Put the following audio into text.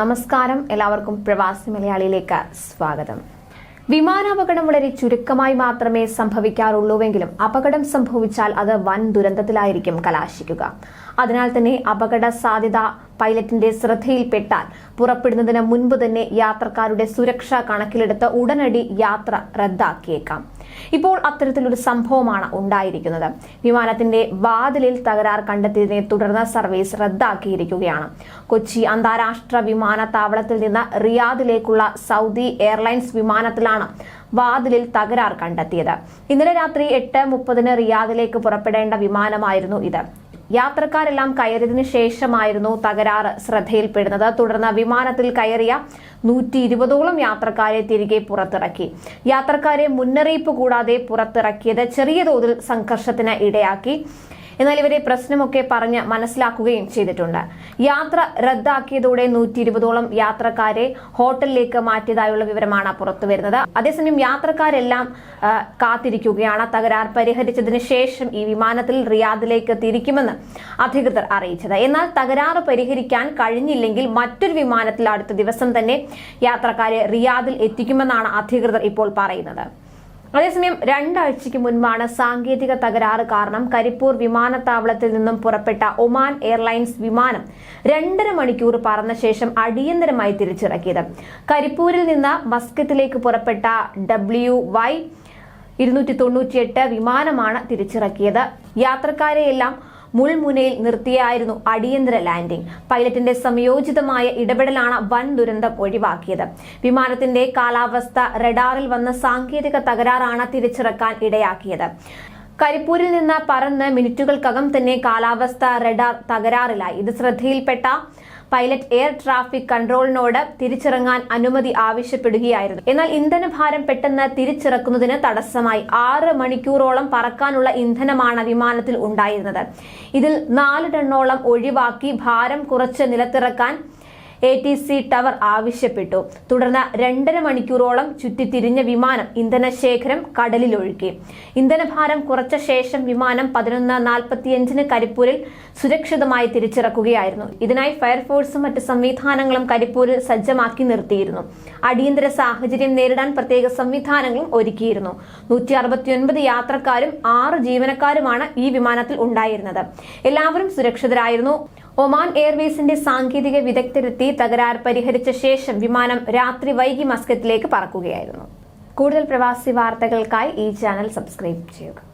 നമസ്കാരം. എല്ലാവർക്കും പ്രവാസി മലയാളിയിലേക്ക് സ്വാഗതം. വിമാനാപകടം വളരെ ചുരുക്കമായി മാത്രമേ സംഭവിക്കാറുള്ളൂവെങ്കിലും അപകടം സംഭവിച്ചാൽ അത് വൻ ദുരന്തത്തിലായിരിക്കും കലാശിക്കുക. അതിനാൽ തന്നെ അപകട സാധ്യത പൈലറ്റിന്റെ ശ്രദ്ധയിൽപ്പെട്ടാൽ പുറപ്പെടുന്നതിന് മുൻപ് തന്നെ യാത്രക്കാരുടെ സുരക്ഷ കണക്കിലെടുത്ത് ഉടനടി യാത്ര റദ്ദാക്കിയേക്കാം. ഇപ്പോൾ അത്തരത്തിലൊരു സംഭവമാണ് ഉണ്ടായിരിക്കുന്നത്. വിമാനത്തിന്റെ വാതിലിൽ തകരാർ കണ്ടെത്തിയതിനെ തുടർന്ന് സർവീസ് റദ്ദാക്കിയിരിക്കുകയാണ്. കൊച്ചി അന്താരാഷ്ട്ര വിമാനത്താവളത്തിൽ നിന്ന് റിയാദിലേക്കുള്ള സൗദി എയർലൈൻസ് വിമാനത്തിലാണ് വാതിലിൽ തകരാർ കണ്ടെത്തിയത്. ഇന്നലെ രാത്രി എട്ട് മുപ്പതിന് റിയാദിലേക്ക് പുറപ്പെടേണ്ട വിമാനമായിരുന്നു ഇത്. യാത്രക്കാരെല്ലാം കയറിയതിനു ശേഷമായിരുന്നു തകരാറ് ശ്രദ്ധയിൽപ്പെടുന്നത്. തുടർന്ന് വിമാനത്തിൽ കയറിയ നൂറ്റി ഇരുപതോളം യാത്രക്കാരെ തിരികെ പുറത്തിറക്കി. യാത്രക്കാരെ മുന്നറിയിപ്പ് കൂടാതെ പുറത്തിറക്കിയത് ചെറിയ തോതിൽ സംഘർഷത്തിന് ഇടയാക്കി. എന്നാൽ ഇവരെ പ്രശ്നമൊക്കെ പറഞ്ഞ് മനസ്സിലാക്കുകയും ചെയ്തിട്ടുണ്ട്. യാത്ര റദ്ദാക്കിയതോടെ നൂറ്റി ഇരുപതോളം യാത്രക്കാരെ ഹോട്ടലിലേക്ക് മാറ്റിയതായുള്ള വിവരമാണ് പുറത്തു വരുന്നത്. അതേസമയം യാത്രക്കാരെല്ലാം കാത്തിരിക്കുകയാണ്. തകരാർ പരിഹരിച്ചതിന് ശേഷം ഈ വിമാനത്തിൽ റിയാദിലേക്ക് തിരിക്കുമെന്ന് അധികൃതർ അറിയിച്ചത്. എന്നാൽ തകരാറ് പരിഹരിക്കാൻ കഴിഞ്ഞില്ലെങ്കിൽ മറ്റൊരു വിമാനത്തിൽ അടുത്ത ദിവസം തന്നെ യാത്രക്കാരെ റിയാദിൽ എത്തിക്കുമെന്നാണ് അധികൃതർ ഇപ്പോൾ പറയുന്നത്. അതേസമയം രണ്ടാഴ്ചയ്ക്ക് മുൻപാണ് സാങ്കേതിക തകരാറ് കാരണം കരിപ്പൂർ വിമാനത്താവളത്തിൽ നിന്നും പുറപ്പെട്ട ഒമാൻ എയർലൈൻസ് വിമാനം രണ്ടര മണിക്കൂർ പറന്ന ശേഷം അടിയന്തരമായി തിരിച്ചിറക്കിയത്. കരിപ്പൂരിൽ നിന്ന് മസ്കത്തിലേക്ക് പുറപ്പെട്ട ഡബ്ല്യു വൈ ഇരുന്നൂറ്റി തൊണ്ണൂറ്റിയെട്ട് വിമാനമാണ് തിരിച്ചിറക്കിയത്. യാത്രക്കാരെയെല്ലാം മുൾമുനയിൽ നിർത്തിയായിരുന്നു അടിയന്തര ലാൻഡിംഗ്. പൈലറ്റിന്റെ സംയോജിതമായ ഇടപെടലാണ് വൻ ദുരന്തം ഒഴിവാക്കിയത്. വിമാനത്തിന്റെ കാലാവസ്ഥ റഡാറിൽ വന്ന സാങ്കേതിക തകരാറാണ് തിരിച്ചിറക്കാൻ ഇടയാക്കിയത്. കരിപ്പൂരിൽ നിന്ന് പറന്ന് മിനിറ്റുകൾക്കകം തന്നെ കാലാവസ്ഥ റഡാർ തകരാറിലായി. ഇത് ശ്രദ്ധയിൽപ്പെട്ട പൈലറ്റ് എയർ ട്രാഫിക് കൺട്രോളിനോട് തിരിച്ചിറങ്ങാൻ അനുമതി ആവശ്യപ്പെടുകയായിരുന്നു. എന്നാൽ ഇന്ധനഭാരം പെട്ടെന്ന് തിരിച്ചിറക്കുന്നതിന് തടസ്സമായി. ആറ് മണിക്കൂറോളം പറക്കാനുള്ള ഇന്ധനമാണ് വിമാനത്തിൽ ഉണ്ടായിരുന്നത്. ഇതിൽ നാല് ടണ്ണോളം ഒഴിവാക്കി ഭാരം കുറച്ച് നിലത്തിറക്കാൻ എ ടി സി ടവർ ആവശ്യപ്പെട്ടു. തുടർന്ന് രണ്ടര മണിക്കൂറോളം ചുറ്റിത്തിരിഞ്ഞ വിമാനം ഇന്ധനശേഖരം കടലിലൊഴുക്കി. ഇന്ധനഭാരം കുറച്ച ശേഷം വിമാനം പതിനൊന്ന് നാൽപ്പത്തിയഞ്ചിന് കരിപ്പൂരിൽ സുരക്ഷിതമായി തിരിച്ചിറക്കുകയായിരുന്നു. ഇതിനായി ഫയർഫോഴ്സും മറ്റ് സംവിധാനങ്ങളും കരിപ്പൂരിൽ സജ്ജമാക്കി നിർത്തിയിരുന്നു. അടിയന്തര സാഹചര്യം നേരിടാൻ പ്രത്യേക സംവിധാനങ്ങളും ഒരുക്കിയിരുന്നു. നൂറ്റി അറുപത്തിയൊൻപത് യാത്രക്കാരും ആറ് ജീവനക്കാരുമാണ് ഈ വിമാനത്തിൽ ഉണ്ടായിരുന്നത്. എല്ലാവരും സുരക്ഷിതരായിരുന്നു. ഒമാൻ എയർവേസിന്റെ സാങ്കേതിക വിദഗ്ധരെത്തി തകരാർ പരിഹരിച്ച ശേഷം വിമാനം രാത്രി വൈകി മസ്കത്തിലേക്ക് പറക്കുകയായിരുന്നു. കൂടുതൽ പ്രവാസി വാർത്തകൾക്കായി ഈ ചാനൽ സബ്സ്ക്രൈബ് ചെയ്യുക.